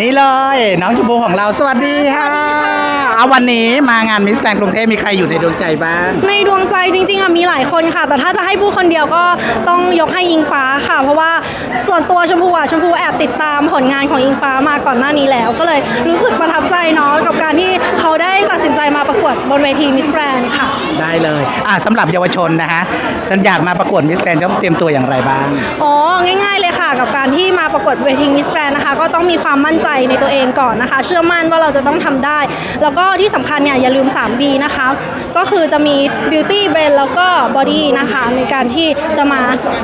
นี่เลยน้องชมพูของเราสวัสดีค่ะเอาวันนี้มางานมิสแกรนกรุงเทพมีใครอยู่ในดวงใจบ้าง ในดวงใจจริงๆอะมีหลายคนค่ะ แต่ถ้าจะให้พูดคนเดียวก็ต้องยกให้อิงฟ้าค่ะ เพราะว่าส่วนตัวชมพูอะชมพูแอบติดตามผลงานของอิงฟ้ามาก่อนหน้านี้แล้ว ก็เลยรู้สึกประทับใจเนาะกับการที่เขาได้ตัดสินใจมาประกวดบนเวทีมิสแกรนค่ะ ได้เลยอะสำหรับเยาวชนนะฮะฉันอยากมาประกวดมิสแกรนต้องเตรียมตัวอย่างไรบ้างอ๋อง่าย ๆเลยค่ะ กับการที่มาประก วดเวทีมิสแกรนนะคะ ก็ต้องมีความมั่นใจในตัวเองก่อนนะคะ เชื่อมั่นว่าเราจะต้องทำได้ แล้วก็ที่สำคัญเนี่ยอย่าลืม 3B นะคะ ก็คือจะมี Beauty Brain แล้วก็ Body นะคะ ในการที่จะมา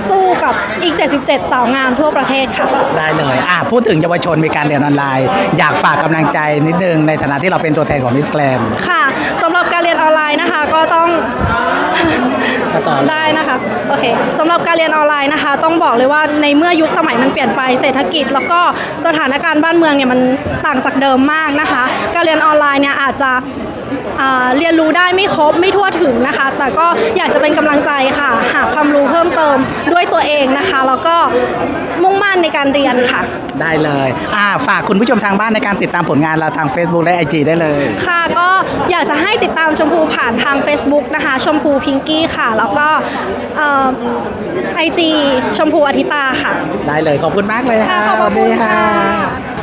สู้กับอีก 77 สาวงามทั่วประเทศค่ะ ได้เลยอะพูดถึงเยาวชนมีการเรียนออนไลน์ อยากฝากกำลังใจนิดนึงในฐานะที่เราเป็นตัวแทนของมิสแกรนค่ะสำหรับการเรียนออนไลน์นะคะ ก็ต้องก็ต่อเลย ได้นะคะโอเคสำหรับการเรียนออนไลน์นะคะ ต้องบอกเลยว่าในเมื่อยุคสมัยมันเปลี่ยนไปเศรษฐกิจ แล้วก็สถานการณ์บ้านเมืองเนี่ยมันต่างจากเดิมมากนะคะ การเรียนออนไลน์เนี่ยอาจจะเรียนรู้ได้ไม่ครบไม่ทั่วถึงนะคะ แต่ก็อยากจะเป็นกำลังใจค่ะ หาความรู้เพิ่มเติมด้วยตัวเองนะคะ แล้วก็ มุ่งมั่นในการเรียนค่ะ ได้เลยอะฝากคุณผู้ชมทางบ้านในการติดตามผลงานเราทาง Facebook และ IG ได้เลย ค่ะก็อยากจะให้ติดตามชมพูผ่านทาง Facebook นะคะ ชมพูพิงกี้ค่ะ แล้วก็ไอจีชมพูอาทิตาค่ะ ได้เลยขอบคุณมากเลยค่ะค่ะขอบพระสวัสคุดีณค่ะ